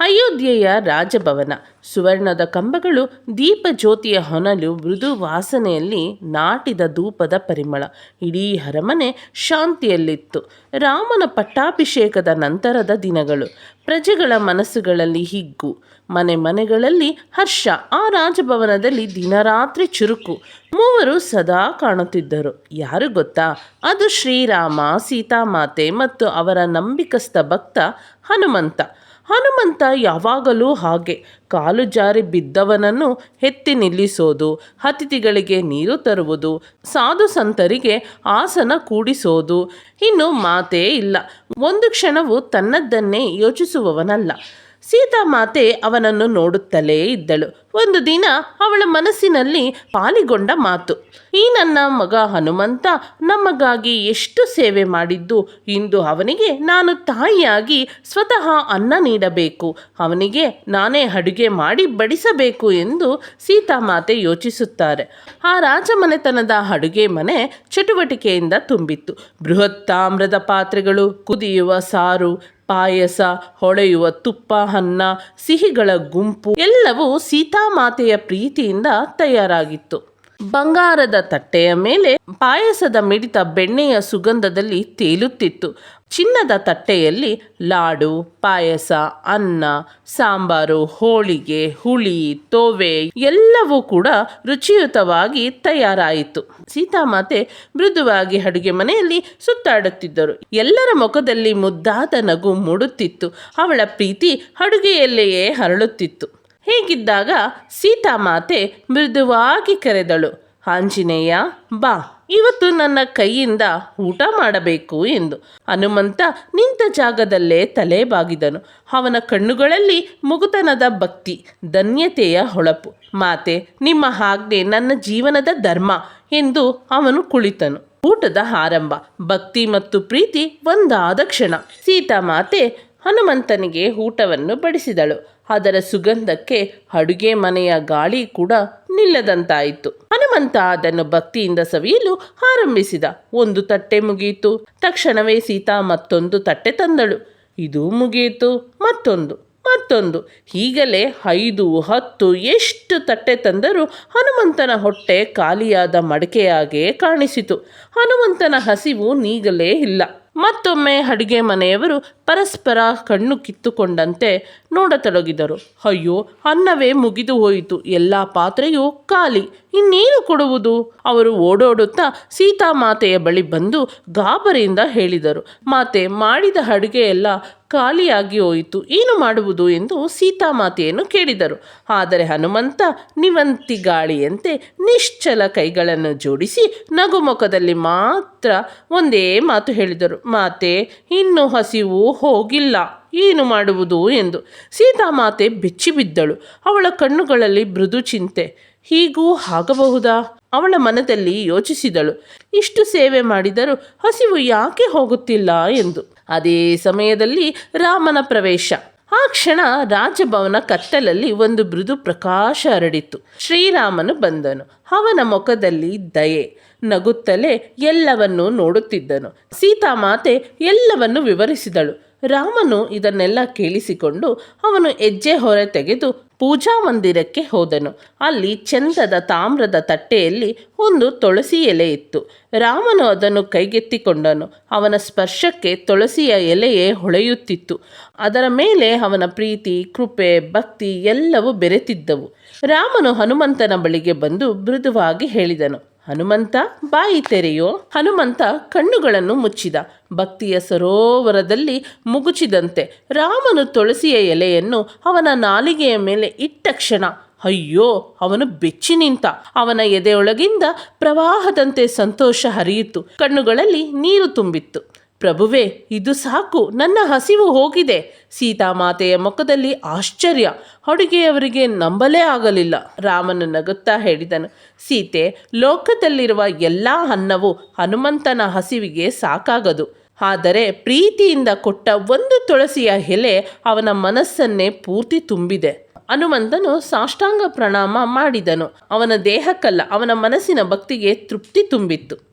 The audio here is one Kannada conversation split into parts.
ಅಯೋಧ್ಯೆಯ ರಾಜಭವನ. ಸುವರ್ಣದ ಕಂಬಗಳು ದೀಪ ಜ್ಯೋತಿಯ ಹೊನಲು ಮೃದು ವಾಸನೆಯಲ್ಲಿ ನಾಟಿದ ಧೂಪದ ಪರಿಮಳ. ಇಡೀ ಅರಮನೆ ಶಾಂತಿಯಲ್ಲಿತ್ತು. ರಾಮನ ಪಟ್ಟಾಭಿಷೇಕದ ನಂತರದ ದಿನಗಳು. ಪ್ರಜೆಗಳ ಮನಸ್ಸುಗಳಲ್ಲಿ ಹಿಗ್ಗು. ಮನೆ ಮನೆಗಳಲ್ಲಿ ಹರ್ಷ. ಆ ರಾಜಭವನದಲ್ಲಿ ದಿನರಾತ್ರಿ ಚುರುಕು. ಮೂವರು ಸದಾ ಕಾಣುತ್ತಿದ್ದರು. ಯಾರು ಗೊತ್ತಾ? ಅದು ಶ್ರೀರಾಮ, ಸೀತಾಮಾತೆ ಮತ್ತು ಅವರ ನಂಬಿಕಸ್ಥ ಭಕ್ತ ಹನುಮಂತ. ಹನುಮಂತ ಯಾವಾಗಲೂ ಹಾಗೆ. ಕಾಲು ಜಾರಿ ಬಿದ್ದವನನ್ನು ಎತ್ತಿ ನಿಲ್ಲಿಸೋದು, ಅತಿಥಿಗಳಿಗೆ ನೀರು ತರುವುದು, ಸಾಧು ಸಂತರಿಗೆ ಆಸನ ಕೂಡಿಸೋದು, ಇನ್ನು ಮಾತೇ ಇಲ್ಲ. ಒಂದು ಕ್ಷಣವು ತನ್ನದ್ದನ್ನೇ ಯೋಚಿಸುವವನಲ್ಲ. ಸೀತಾಮಾತೆ ಅವನನ್ನು ನೋಡುತ್ತಲೇ ಇದ್ದಳು. ಒಂದು ದಿನ ಅವಳ ಮನಸ್ಸಿನಲ್ಲಿ ಪಾಲಿಗೊಂಡ ಮಾತು, ಈ ನನ್ನ ಮಗ ಹನುಮಂತ ನಮಗಾಗಿ ಎಷ್ಟು ಸೇವೆ ಮಾಡಿದ್ದು? ಇಂದು ಅವನಿಗೆ ನಾನು ತಾಯಿಯಾಗಿ ಸ್ವತಃ ಅನ್ನ ನೀಡಬೇಕು. ಅವನಿಗೆ ನಾನೇ ಅಡುಗೆ ಮಾಡಿ ಬಡಿಸಬೇಕು ಎಂದು ಸೀತಾಮಾತೆ ಯೋಚಿಸುತ್ತಾರೆ. ಆ ರಾಜಮನೆತನದ ಅಡುಗೆ ಮನೆ ಚಟುವಟಿಕೆಯಿಂದ ತುಂಬಿತ್ತು. ಬೃಹತ್ ತಾಮ್ರದ ಪಾತ್ರೆಗಳು, ಕುದಿಯುವ ಸಾರು ಪಾಯಸ ಹೊಳೆಯುವ ತುಪ್ಪ ಅನ್ನ ಸಿಹಿಗಳ ಗುಂಪು ಎಲ್ಲವೂ ಸೀತಾಮಾತೆಯ ಪ್ರೀತಿಯಿಂದ ತಯಾರಾಗಿತ್ತು. ಬಂಗಾರದ ತಟ್ಟೆಯ ಮೇಲೆ ಪಾಯಸದ ಮಿಡಿತ ಬೆಣ್ಣೆಯ ಸುಗಂಧದಲ್ಲಿ ತೇಲುತ್ತಿತ್ತು. ಚಿನ್ನದ ತಟ್ಟೆಯಲ್ಲಿ ಲಾಡು, ಪಾಯಸ, ಅನ್ನ, ಸಾಂಬಾರು, ಹೋಳಿಗೆ, ಹುಳಿ, ತೋವೆ ಎಲ್ಲವೂ ಕೂಡ ರುಚಿಯುತವಾಗಿ ತಯಾರಾಯಿತು. ಸೀತಾಮಾತೆ ಮೃದುವಾಗಿ ಅಡುಗೆ ಮನೆಯಲ್ಲಿ ಸುತ್ತಾಡುತ್ತಿದ್ದರು. ಎಲ್ಲರ ಮುಖದಲ್ಲಿ ಮುದ್ದಾದ ನಗು ಮೂಡುತ್ತಿತ್ತು. ಅವಳ ಪ್ರೀತಿ ಅಡುಗೆಯಲ್ಲಿಯೇ ಹರಳುತ್ತಿತ್ತು. ಹೀಗಿದ್ದಾಗ ಸೀತಾಮಾತೆ ಮೃದುವಾಗಿ ಕರೆದಳು, ಆಂಜನೇಯ, ಬಾ. ಇವತ್ತು ನನ್ನ ಕೈಯಿಂದ ಊಟ ಮಾಡಬೇಕು ಎಂದು. ಹನುಮಂತ ನಿಂತ ಜಾಗದಲ್ಲೇ ತಲೆ ಬಾಗಿದನು. ಅವನ ಕಣ್ಣುಗಳಲ್ಲಿ ಮುಗುತನದ ಭಕ್ತಿ, ಧನ್ಯತೆಯ ಹೊಳಪು. ಮಾತೆ, ನಿಮ್ಮ ಹಾಗೆ ನನ್ನ ಜೀವನದ ಧರ್ಮ ಎಂದು ಅವನು ಕುಳಿತನು. ಊಟದ ಆರಂಭ, ಭಕ್ತಿ ಮತ್ತು ಪ್ರೀತಿ ಒಂದಾದ ಕ್ಷಣ. ಸೀತಾಮಾತೆ ಹನುಮಂತನಿಗೆ ಊಟವನ್ನು ಬಡಿಸಿದಳು. ಅದರ ಸುಗಂಧಕ್ಕೆ ಅಡುಗೆ ಮನೆಯ ಗಾಳಿ ಕೂಡ ನಿಲ್ಲದಂತಾಯಿತು. ಹನುಮಂತ ಅದನ್ನು ಭಕ್ತಿಯಿಂದ ಸವಿಯಲು ಆರಂಭಿಸಿದ. ಒಂದು ತಟ್ಟೆ ಮುಗಿಯಿತು. ತಕ್ಷಣವೇ ಸೀತಾ ಮತ್ತೊಂದು ತಟ್ಟೆ ತಂದಳು. ಇದು ಮುಗಿಯಿತು. ಮತ್ತೊಂದು ಮತ್ತೊಂದು. ಹೀಗಲೇ ಐದು, ಹತ್ತು, ಎಷ್ಟು ತಟ್ಟೆ ತಂದರೂ ಹನುಮಂತನ ಹೊಟ್ಟೆ ಖಾಲಿಯಾದ ಮಡಕೆಯಾಗೇ ಕಾಣಿಸಿತು. ಹನುಮಂತನ ಹಸಿವು ನೀಗಲೇ ಇಲ್ಲ. ಮತ್ತೊಮ್ಮೆ ಅಡುಗೆ ಮನೆಯವರು ಪರಸ್ಪರ ಕಣ್ಣು ಕಿತ್ತುಕೊಂಡಂತೆ ನೋಡತೊಡಗಿದರು ಅಯ್ಯೋ, ಅನ್ನವೇ ಮುಗಿದು ಹೋಯಿತು. ಎಲ್ಲ ಪಾತ್ರೆಯೂ ಖಾಲಿ. ಇನ್ನೇನು ಕೊಡುವುದು? ಅವರು ಓಡೋಡುತ್ತಾ ಸೀತಾಮಾತೆಯ ಬಳಿ ಬಂದು ಗಾಬರಿಯಿಂದ ಹೇಳಿದರು. ಮಾತೆ, ಮಾಡಿದ ಅಡುಗೆ ಎಲ್ಲ ಖಾಲಿಯಾಗಿ ಹೋಯಿತು. ಏನು ಮಾಡುವುದು ಎಂದು ಸೀತಾಮಾತೆಯನ್ನು ಕೇಳಿದರು. ಆದರೆ ಹನುಮಂತ ನಿವಂತಿ ಗಾಳಿಯಂತೆ ನಿಶ್ಚಲ ಕೈಗಳನ್ನು ಜೋಡಿಸಿ ನಗುಮುಖದಲ್ಲಿ ಮಾತ್ರ ಒಂದೇ ಮಾತು ಹೇಳಿದರು. ಮಾತೆ, ಇನ್ನೂ ಹಸಿವು ಹೋಗಿಲ್ಲ. ಏನು ಮಾಡುವುದು ಎಂದು. ಸೀತಾಮಾತೆ ಬೆಚ್ಚಿಬಿದ್ದಳು ಅವಳ ಕಣ್ಣುಗಳಲ್ಲಿ ಮೃದು ಚಿಂತೆ. ಹೀಗೂ ಆಗಬಹುದಾ? ಅವಳ ಮನದಲ್ಲಿ ಯೋಚಿಸಿದಳು. ಇಷ್ಟು ಸೇವೆ ಮಾಡಿದರೂ ಹಸಿವು ಯಾಕೆ ಹೋಗುತ್ತಿಲ್ಲ ಎಂದು. ಅದೇ ಸಮಯದಲ್ಲಿ ರಾಮನ ಪ್ರವೇಶ. ಆ ಕ್ಷಣ ರಾಜಭವನ ಕತ್ತಲಲ್ಲಿ ಒಂದು ಮೃದು ಪ್ರಕಾಶ ಹರಡಿತು. ಶ್ರೀರಾಮನು ಬಂದನು. ಅವನ ಮುಖದಲ್ಲಿ ದಯೆ. ನಗುತ್ತಲೇ ಎಲ್ಲವನ್ನೂ ನೋಡುತ್ತಿದ್ದನು. ಸೀತಾಮಾತೆ ಎಲ್ಲವನ್ನು ವಿವರಿಸಿದಳು. ರಾಮನು ಇದನ್ನೆಲ್ಲ ಕೇಳಿಸಿಕೊಂಡು ಅವನು ಹೆಜ್ಜೆ ಹೊರೆ ತೆಗೆದು ಪೂಜಾ ಮಂದಿರಕ್ಕೆ ಹೋದನು. ಅಲ್ಲಿ ಚಂದದ ತಾಮ್ರದ ತಟ್ಟೆಯಲ್ಲಿ ಒಂದು ತುಳಸಿ ಎಲೆ ಇತ್ತು. ರಾಮನು ಅದನ್ನು ಕೈಗೆತ್ತಿಕೊಂಡನು. ಅವನ ಸ್ಪರ್ಶಕ್ಕೆ ತುಳಸಿಯ ಎಲೆಯೇ ಹೊಳೆಯುತ್ತಿತ್ತು. ಅದರ ಮೇಲೆ ಅವನ ಪ್ರೀತಿ, ಕೃಪೆ, ಭಕ್ತಿ ಎಲ್ಲವೂ ಬೆರೆತಿದ್ದವು. ರಾಮನು ಹನುಮಂತನ ಬಳಿಗೆ ಬಂದು ಮೃದುವಾಗಿ ಹೇಳಿದನು. ಹನುಮಂತ ಬಾಯಿ ತೆರೆಯೋ ಹನುಮಂತ ಕಣ್ಣುಗಳನ್ನು ಮುಚ್ಚಿದ. ಭಕ್ತಿಯ ಸರೋವರದಲ್ಲಿ ಮುಗುಚಿದಂತೆ ರಾಮನು ತುಳಸಿಯ ಎಲೆಯನ್ನು ಅವನ ನಾಲಿಗೆಯ ಮೇಲೆ ಇಟ್ಟ ಕ್ಷಣ ಅಯ್ಯೋ, ಅವನು ಬೆಚ್ಚಿ ನಿಂತ. ಅವನ ಎದೆಯೊಳಗಿಂದ ಪ್ರವಾಹದಂತೆ ಸಂತೋಷ ಹರಿಯಿತು. ಕಣ್ಣುಗಳಲ್ಲಿ ನೀರು ತುಂಬಿತ್ತು. ಪ್ರಭುವೇ, ಇದು ಸಾಕು. ನನ್ನ ಹಸಿವು ಹೋಗಿದೆ. ಸೀತಾಮಾತೆಯ ಮುಖದಲ್ಲಿ ಆಶ್ಚರ್ಯ. ಅಡುಗೆಯವರಿಗೆ ನಂಬಲೇ ಆಗಲಿಲ್ಲ. ರಾಮನು ನಗುತ್ತಾ ಹೇಳಿದನು. ಸೀತೆ, ಲೋಕದಲ್ಲಿರುವ ಎಲ್ಲ ಅನ್ನವು ಹನುಮಂತನ ಹಸಿವಿಗೆ ಸಾಕಾಗದು. ಆದರೆ ಪ್ರೀತಿಯಿಂದ ಕೊಟ್ಟ ಒಂದು ತುಳಸಿಯ ಎಲೆ ಅವನ ಮನಸ್ಸನ್ನೇ ಪೂರ್ತಿ ತುಂಬಿದೆ. ಹನುಮಂತನು ಸಾಷ್ಟಾಂಗ ಪ್ರಣಾಮ ಮಾಡಿದನು. ಅವನ ದೇಹಕ್ಕಲ್ಲ, ಅವನ ಮನಸ್ಸಿನ ಭಕ್ತಿಗೆ ತೃಪ್ತಿ ತುಂಬಿತ್ತು.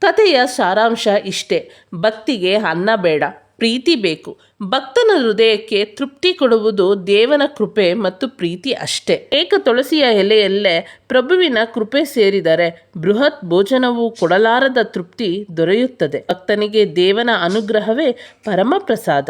ಕಥೆಯ ಸಾರಾಂಶ ಇಷ್ಟೇ. ಭಕ್ತಿಗೆ ಅನ್ನ ಬೇಡ, ಪ್ರೀತಿ ಬೇಕು. ಭಕ್ತನ ಹೃದಯಕ್ಕೆ ತೃಪ್ತಿ ಕೊಡುವುದು ದೇವನ ಕೃಪೆ ಮತ್ತು ಪ್ರೀತಿ ಅಷ್ಟೇ. ಏಕ ತುಳಸಿಯ ಎಲೆಯಲ್ಲೇ ಪ್ರಭುವಿನ ಕೃಪೆ ಸೇರಿದರೆ ಬೃಹತ್ ಭೋಜನವು ಕೊಡಲಾರದ ತೃಪ್ತಿ ದೊರೆಯುತ್ತದೆ. ಭಕ್ತನಿಗೆ ದೇವನ ಅನುಗ್ರಹವೇ ಪರಮ ಪ್ರಸಾದ